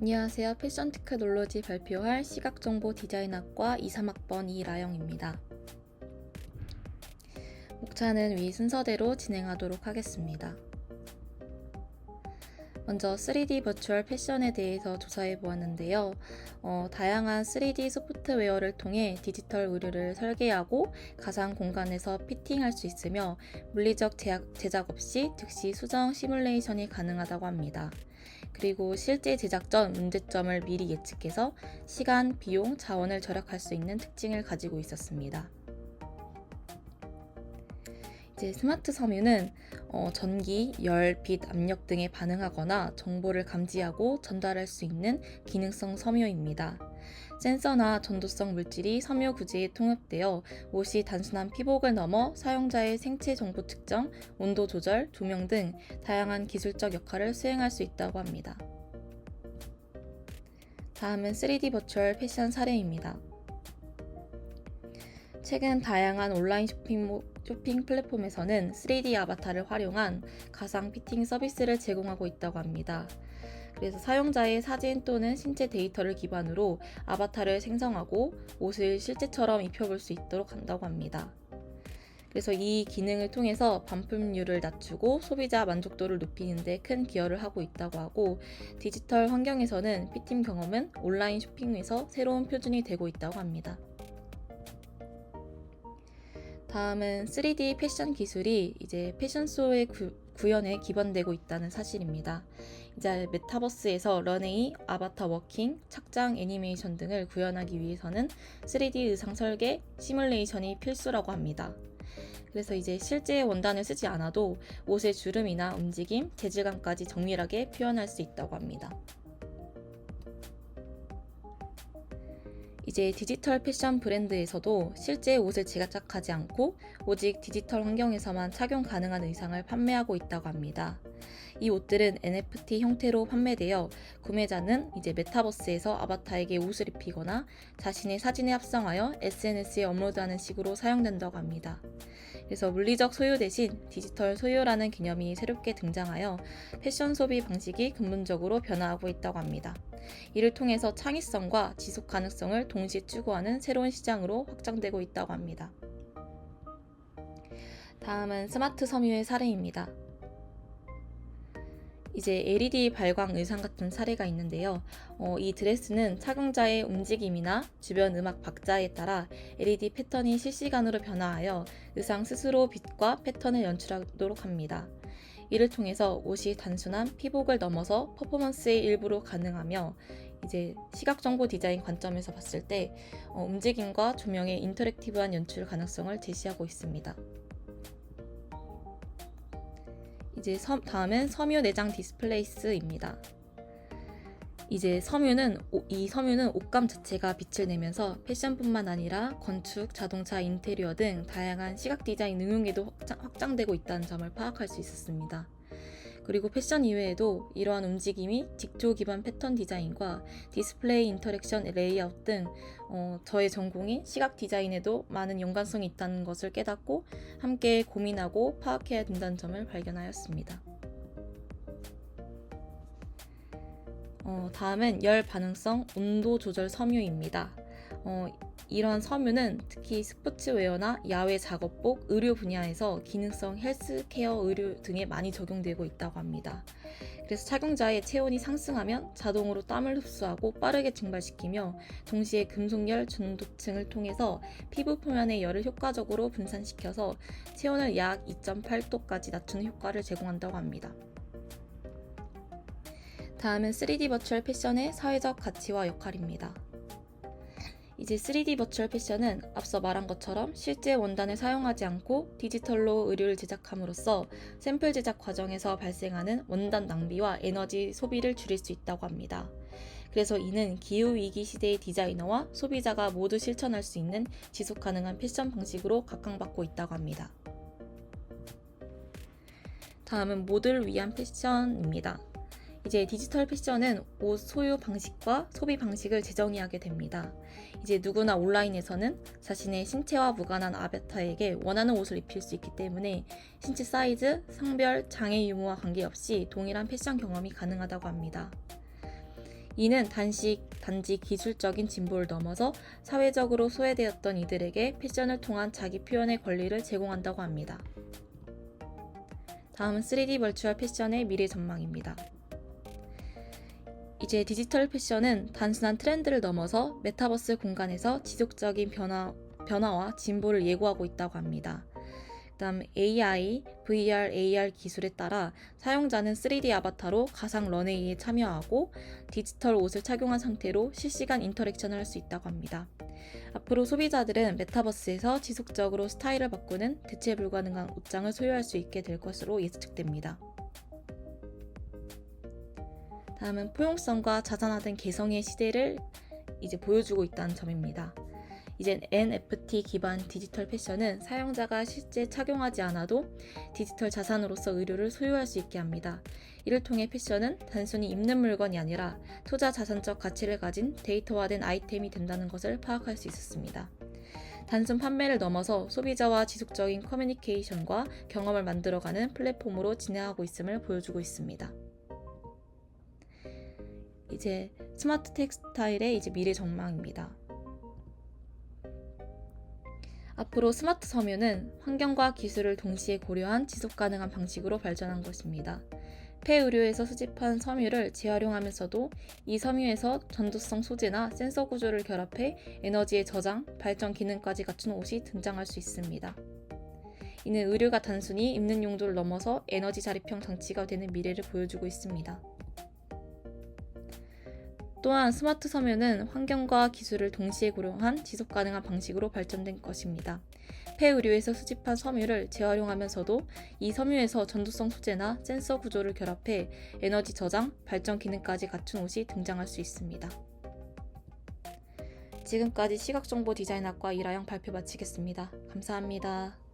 안녕하세요. 패션 테크놀로지 발표할 시각정보 디자인학과 2, 3학번 이라영입니다. 목차는 위 순서대로 진행하도록 하겠습니다. 먼저 3D 버추얼 패션에 대해서 조사해 보았는데요. 어, 다양한 3D 소프트웨어를 통해 디지털 의류를 설계하고 가상 공간에서 피팅할 수 있으며 물리적 제약, 제작 없이 즉시 수정 시뮬레이션이 가능하다고 합니다. 그리고 실제 제작 전 문제점을 미리 예측해서 시간, 비용, 자원을 절약할 수 있는 특징을 가지고 있었습니다. 이제 스마트 섬유는 어, 전기, 열, 빛, 압력 등에 반응하거나 정보를 감지하고 전달할 수 있는 기능성 섬유입니다. 센서나 전도성 물질이 섬유 구지에 통합되어 옷이 단순한 피복을 넘어 사용자의 생체 정보 측정, 온도 조절, 조명 등 다양한 기술적 역할을 수행할 수 있다고 합니다. 다음은 3D 버추얼 패션 사례입니다. 최근 다양한 온라인 쇼핑, 쇼핑 플랫폼에서는 3D 아바타를 활용한 가상 피팅 서비스를 제공하고 있다고 합니다. 그래서 사용자의 사진 또는 신체 데이터를 기반으로 아바타를 생성하고 옷을 실제처럼 입혀볼 수 있도록 한다고 합니다. 그래서 이 기능을 통해서 반품률을 낮추고 소비자 만족도를 높이는 데 큰 기여를 하고 있다고 하고 디지털 환경에서는 피팅 경험은 온라인 쇼핑에서 새로운 표준이 되고 있다고 합니다. 다음은 3D 패션 기술이 이제 패션쇼의 구, 구현에 기반되고 있다는 사실입니다. 이제 메타버스에서 런웨이, 아바타 워킹, 착장 애니메이션 등을 구현하기 위해서는 3D 의상 설계, 시뮬레이션이 필수라고 합니다. 그래서 이제 실제 원단을 쓰지 않아도 옷의 주름이나 움직임, 재질감까지 정밀하게 표현할 수 있다고 합니다. 이제 디지털 패션 브랜드에서도 실제 옷을 제작하지 않고 오직 디지털 환경에서만 착용 가능한 의상을 판매하고 있다고 합니다. 이 옷들은 NFT 형태로 판매되어 구매자는 이제 메타버스에서 아바타에게 옷을 입히거나 자신의 사진에 합성하여 SNS에 업로드하는 식으로 사용된다고 합니다. 그래서 물리적 소유 대신 디지털 소유라는 개념이 새롭게 등장하여 패션 소비 방식이 근본적으로 변화하고 있다고 합니다. 이를 통해서 창의성과 지속 가능성을 동시에 추구하는 새로운 시장으로 확장되고 있다고 합니다. 다음은 스마트 섬유의 사례입니다. 이제 LED 발광 의상 같은 사례가 있는데요. 어, 이 드레스는 착용자의 움직임이나 주변 음악 박자에 따라 LED 패턴이 실시간으로 변화하여 의상 스스로 빛과 패턴을 연출하도록 합니다. 이를 통해서 옷이 단순한 피복을 넘어서 퍼포먼스의 일부로 가능하며 이제 시각 정보 디자인 관점에서 봤을 때 어, 움직임과 조명의 인터랙티브한 연출 가능성을 제시하고 있습니다. 이제 섬, 다음은 섬유 내장 디스플레이스입니다. 이제 섬유는 이 섬유는 옷감 자체가 빛을 내면서 패션뿐만 아니라 건축, 자동차, 인테리어 등 다양한 시각 디자인 응용에도 확장, 되고 있다는 점을 파악할 수 있었습니다. 그리고 패션 이외에도 이러한 움직임이 직조 기반 패턴 디자인과 디스플레이 인터랙션 레이아웃 등 어, 저의 전공인 시각 디자인에도 많은 연관성이 있다는 것을 깨닫고 함께 고민하고 파악해야 된다는 점을 발견하였습니다. 어, 다음은 열 반응성 온도 조절 섬유입니다. 어, 이런 섬유는 특히 스포츠웨어나 야외 작업복, 의료 분야에서 기능성 헬스케어 의료 등에 많이 적용되고 있다고 합니다. 그래서 착용자의 체온이 상승하면 자동으로 땀을 흡수하고 빠르게 증발시키며 동시에 금속열 전도층을 통해서 피부 표면의 열을 효과적으로 분산시켜서 체온을 약 2.8도까지 낮추는 효과를 제공한다고 합니다. 다음은 3D 버추얼 패션의 사회적 가치와 역할입니다. 이제 3D 버추얼 패션은 앞서 말한 것처럼 실제 원단을 사용하지 않고 디지털로 의류를 제작함으로써 샘플 제작 과정에서 발생하는 원단 낭비와 에너지 소비를 줄일 수 있다고 합니다. 그래서 이는 기후위기 시대의 디자이너와 소비자가 모두 실천할 수 있는 지속 가능한 패션 방식으로 각광받고 있다고 합니다. 다음은 모두를 위한 패션입니다. 이제 디지털 패션은 옷 소유 방식과 소비 방식을 재정의하게 됩니다. 이제 누구나 온라인에서는 자신의 신체와 무관한 아바타에게 원하는 옷을 입힐 수 있기 때문에 신체 사이즈, 성별, 장애 유무와 관계없이 동일한 패션 경험이 가능하다고 합니다. 이는 단식, 단지 기술적인 진보를 넘어서 사회적으로 소외되었던 이들에게 패션을 통한 자기 표현의 권리를 제공한다고 합니다. 다음은 3D 벌추얼 패션의 미래 전망입니다. 이제 디지털 패션은 단순한 트렌드를 넘어서 메타버스 공간에서 지속적인 변화, 변화와 진보를 예고하고 있다고 합니다. 그다음 AI, VR, AR 기술에 따라 사용자는 3D 아바타로 가상 런웨이에 참여하고 디지털 옷을 착용한 상태로 실시간 인터랙션을 할 수 있다고 합니다. 앞으로 소비자들은 메타버스에서 지속적으로 스타일을 바꾸는 대체 불가능한 옷장을 소유할 수 있게 될 것으로 예측됩니다. 다음은 포용성과 자산화된 개성의 시대를 이제 보여주고 있다는 점입니다. 이젠 NFT 기반 디지털 패션은 사용자가 실제 착용하지 않아도 디지털 자산으로서 의료를 소유할 수 있게 합니다. 이를 통해 패션은 단순히 입는 물건이 아니라 투자 자산적 가치를 가진 데이터화된 아이템이 된다는 것을 파악할 수 있었습니다. 단순 판매를 넘어서 소비자와 지속적인 커뮤니케이션과 경험을 만들어가는 플랫폼으로 진행하고 있음을 보여주고 있습니다. 이제 스마트 텍스타일의 이제 미래 전망입니다. 앞으로 스마트 섬유는 환경과 기술을 동시에 고려한 지속 가능한 방식으로 발전한 것입니다. 폐의료에서 수집한 섬유를 재활용하면서도 이 섬유에서 전도성 소재나 센서 구조를 결합해 에너지의 저장, 발전 기능까지 갖춘 옷이 등장할 수 있습니다. 이는 의류가 단순히 입는 용도를 넘어서 에너지 자립형 장치가 되는 미래를 보여주고 있습니다. 또한 스마트 섬유는 환경과 기술을 동시에 고려한 지속 가능한 방식으로 발전된 것입니다. 폐의료에서 수집한 섬유를 재활용하면서도 이 섬유에서 전도성 소재나 센서 구조를 결합해 에너지 저장, 발전 기능까지 갖춘 옷이 등장할 수 있습니다. 지금까지 시각정보 디자인학과 이라영 발표 마치겠습니다. 감사합니다.